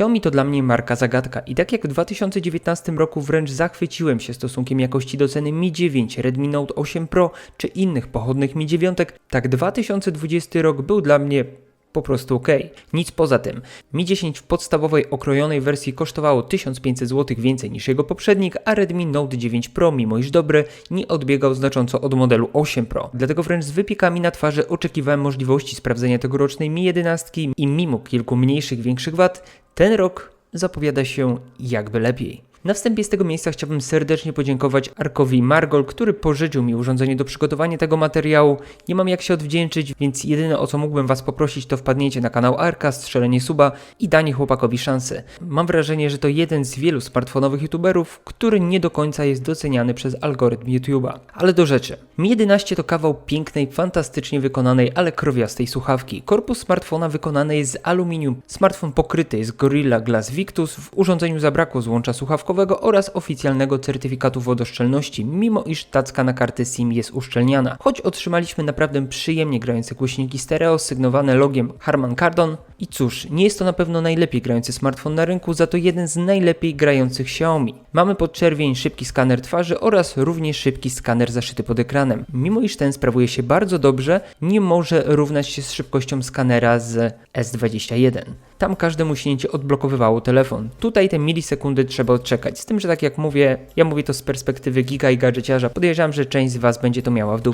Xiaomi to dla mnie marka zagadka. I tak jak w 2019 roku wręcz zachwyciłem się stosunkiem jakości do ceny Mi 9, Redmi Note 8 Pro czy innych pochodnych Mi 9, tak 2020 rok był dla mnie po prostu ok. Nic poza tym. Mi 10 w podstawowej okrojonej wersji kosztowało 1500 zł więcej niż jego poprzednik, a Redmi Note 9 Pro, mimo iż dobry, nie odbiegał znacząco od modelu 8 Pro. Dlatego wręcz z wypiekami na twarzy oczekiwałem możliwości sprawdzenia tegorocznej Mi 11 i mimo kilku mniejszych, większych wad, ten rok zapowiada się jakby lepiej. Na wstępie z tego miejsca chciałbym serdecznie podziękować Arkowi Margol, który pożyczył mi urządzenie do przygotowania tego materiału. Nie mam jak się odwdzięczyć, więc jedyne o co mógłbym Was poprosić to wpadnięcie na kanał Arka, strzelenie suba i danie chłopakowi szansy. Mam wrażenie, że to jeden z wielu smartfonowych youtuberów, który nie do końca jest doceniany przez algorytm YouTube'a. Ale do rzeczy. Mi 11 to kawał pięknej, fantastycznie wykonanej, ale krowiastej słuchawki. Korpus smartfona wykonany jest z aluminium. Smartfon pokryty jest Gorilla Glass Victus. W urządzeniu zabrakło złącza słuchawkowego oraz oficjalnego certyfikatu wodoszczelności, mimo iż tacka na karty SIM jest uszczelniana. Choć otrzymaliśmy naprawdę przyjemnie grające głośniki stereo sygnowane logiem Harman Kardon i cóż, nie jest to na pewno najlepiej grający smartfon na rynku, za to jeden z najlepiej grających Xiaomi. Mamy podczerwień szybki skaner twarzy oraz również szybki skaner zaszyty pod ekranem. Mimo iż ten sprawuje się bardzo dobrze, nie może równać się z szybkością skanera z S21. Tam każde muśnięcie odblokowywało telefon. Tutaj te milisekundy trzeba odczekać. Z tym, że tak jak mówię, ja mówię to z perspektywy giga i gadżeciarza. Podejrzewam, że część z Was będzie to miała w dół.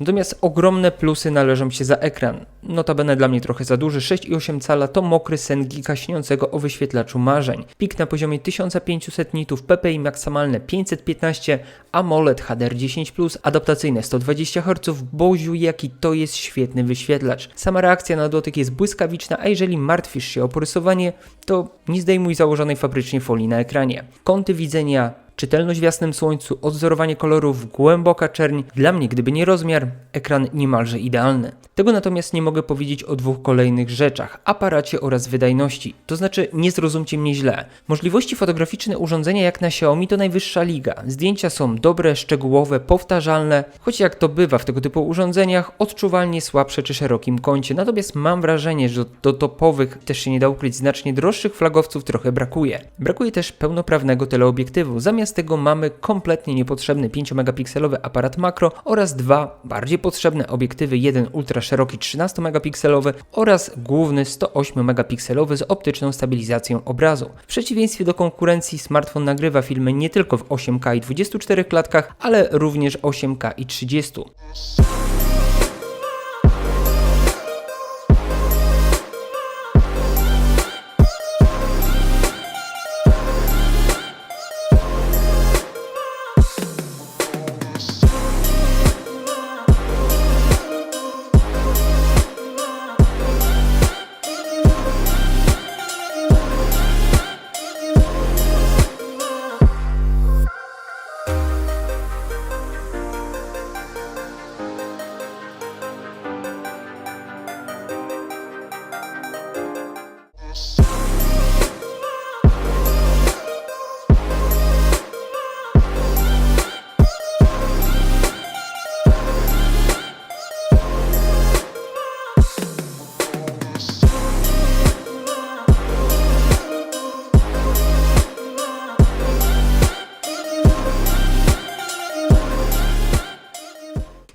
Natomiast ogromne plusy należą się za ekran. Notabene dla mnie trochę za duży, 6,8 cala to mokry sen gika śniącego o wyświetlaczu marzeń. Pik na poziomie 1500 nitów, PPI maksymalne 515, AMOLED HDR10+, adaptacyjne 120 Hz, boziu jaki to jest świetny wyświetlacz. Sama reakcja na dotyk jest błyskawiczna, a jeżeli martwisz się o porysowanie, to nie zdejmuj założonej fabrycznie folii na ekranie. Kąty widzenia Czytelność w jasnym słońcu, odzorowanie kolorów, głęboka czerń. Dla mnie, gdyby nie rozmiar, ekran niemalże idealny. Tego natomiast nie mogę powiedzieć o dwóch kolejnych rzeczach: aparacie oraz wydajności. To znaczy, nie zrozumcie mnie źle. Możliwości fotograficzne urządzenia jak na Xiaomi to najwyższa liga. Zdjęcia są dobre, szczegółowe, powtarzalne, choć jak to bywa w tego typu urządzeniach, odczuwalnie słabsze czy szerokim kącie. Natomiast mam wrażenie, że do topowych, też się nie da ukryć, znacznie droższych flagowców trochę brakuje. Brakuje też pełnoprawnego teleobiektywu. Zamiast tego mamy kompletnie niepotrzebny 5-megapikselowy aparat makro oraz dwa bardziej potrzebne obiektywy, jeden ultra szeroki 13-megapikselowy oraz główny 108-megapikselowy z optyczną stabilizacją obrazu. W przeciwieństwie do konkurencji smartfon nagrywa filmy nie tylko w 8K i 24 klatkach, ale również 8K i 30.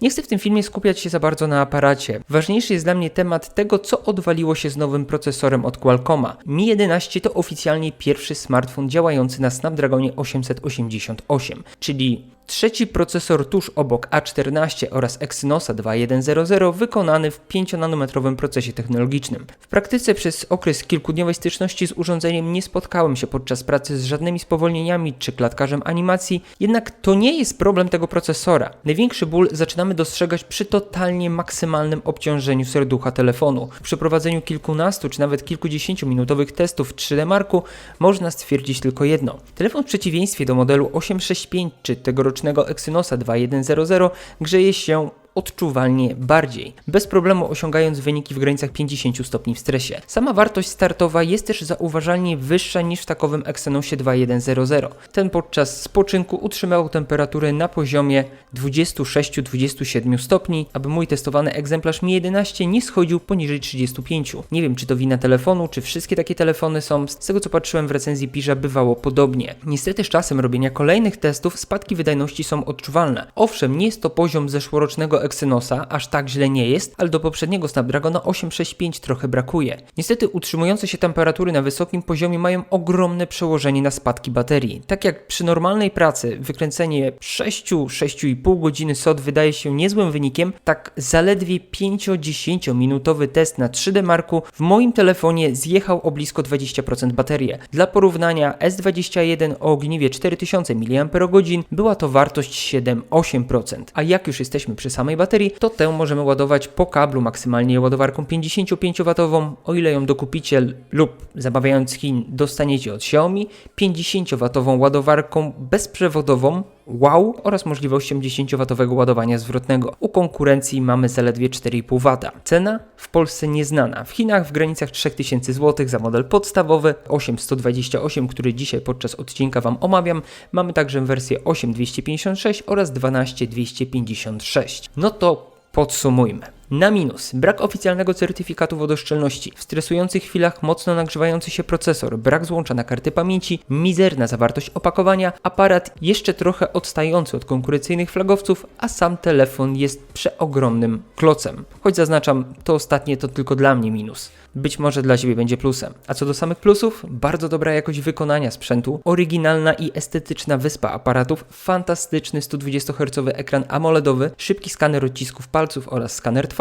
Nie chcę w tym filmie skupiać się za bardzo na aparacie. Ważniejszy jest dla mnie temat tego, co odwaliło się z nowym procesorem od Qualcomma. Mi 11 to oficjalnie pierwszy smartfon działający na Snapdragonie 888, czyli Trzeci procesor tuż obok A14 oraz Exynosa 2100 wykonany w 5-nanometrowym procesie technologicznym. W praktyce przez okres kilkudniowej styczności z urządzeniem nie spotkałem się podczas pracy z żadnymi spowolnieniami czy klatkarzem animacji, jednak to nie jest problem tego procesora. Największy ból zaczynamy dostrzegać przy totalnie maksymalnym obciążeniu serducha telefonu. W przeprowadzeniu kilkunastu czy nawet kilkudziesięciu minutowych testów w 3D Marku można stwierdzić tylko jedno. Telefon w przeciwieństwie do modelu 865 czy tegorocznego Exynosa 2100 grzeje się odczuwalnie bardziej, bez problemu osiągając wyniki w granicach 50 stopni w stresie. Sama wartość startowa jest też zauważalnie wyższa niż w takowym Exynosie 2100. Ten podczas spoczynku utrzymał temperaturę na poziomie 26-27 stopni, aby mój testowany egzemplarz Mi 11 nie schodził poniżej 35. Nie wiem, czy to wina telefonu, czy wszystkie takie telefony są. Z tego co patrzyłem w recenzji Pisza bywało podobnie. Niestety z czasem robienia kolejnych testów spadki wydajności są odczuwalne. Owszem, nie jest to poziom zeszłorocznego Exynosa, aż tak źle nie jest, ale do poprzedniego Snapdragona 865 trochę brakuje. Niestety utrzymujące się temperatury na wysokim poziomie mają ogromne przełożenie na spadki baterii. Tak jak przy normalnej pracy wykręcenie 6-6,5 godziny SOD wydaje się niezłym wynikiem, tak zaledwie 5-10 minutowy test na 3D Marku w moim telefonie zjechał o blisko 20% baterię. Dla porównania S21 o ogniwie 4000 mAh była to wartość 7-8%. A jak już jesteśmy przy samej baterii, to tę możemy ładować po kablu maksymalnie ładowarką 55W, o ile ją dokupicie lub zamawiając Chin dostaniecie od Xiaomi, 50W ładowarką bezprzewodową Wow oraz możliwością 10W ładowania zwrotnego. U konkurencji mamy zaledwie 4,5 W. Cena w Polsce nieznana. W Chinach w granicach 3000 zł za model podstawowy 8128, który dzisiaj podczas odcinka Wam omawiam. Mamy także wersję 8256 oraz 12256. No to Podsumujmy. Na minus. Brak oficjalnego certyfikatu wodoszczelności. W stresujących chwilach mocno nagrzewający się procesor, brak złącza na karty pamięci, mizerna zawartość opakowania, aparat jeszcze trochę odstający od konkurencyjnych flagowców, a sam telefon jest przeogromnym klocem. Choć zaznaczam, to ostatnie to tylko dla mnie minus. Być może dla Ciebie będzie plusem. A co do samych plusów, bardzo dobra jakość wykonania sprzętu, oryginalna i estetyczna wyspa aparatów, fantastyczny 120 Hz ekran AMOLEDowy, szybki skaner odcisków palców oraz skaner twarzy,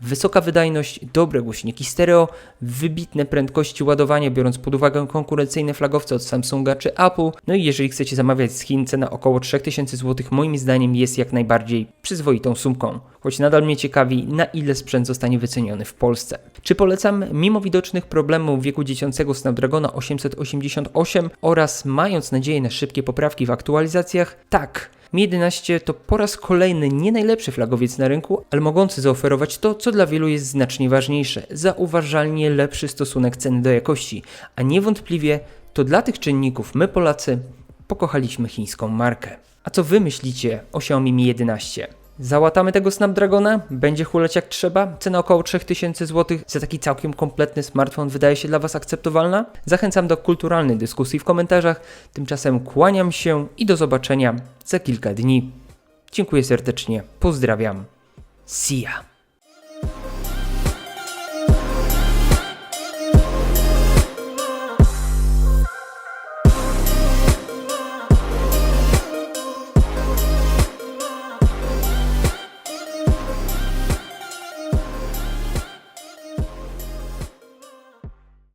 wysoka wydajność, dobre głośniki stereo, wybitne prędkości ładowania, biorąc pod uwagę konkurencyjne flagowce od Samsunga czy Apple. No i jeżeli chcecie zamawiać z Chin, cena około 3000 zł moim zdaniem jest jak najbardziej przyzwoitą sumką. Choć nadal mnie ciekawi, na ile sprzęt zostanie wyceniony w Polsce. Czy polecam, mimo widocznych problemów wieku dziecięcego Snapdragona 888 oraz mając nadzieję na szybkie poprawki w aktualizacjach? Tak. Mi 11 to po raz kolejny nie najlepszy flagowiec na rynku, ale mogący zaoferować to, co dla wielu jest znacznie ważniejsze zauważalnie lepszy stosunek ceny do jakości, a niewątpliwie to dla tych czynników my Polacy pokochaliśmy chińską markę. A co wy myślicie o Xiaomi Mi 11? Załatamy tego Snapdragona, będzie hulać jak trzeba, cena około 3000 zł za taki całkiem kompletny smartfon wydaje się dla Was akceptowalna? Zachęcam do kulturalnej dyskusji w komentarzach, tymczasem kłaniam się i do zobaczenia za kilka dni. Dziękuję serdecznie, pozdrawiam, see ya!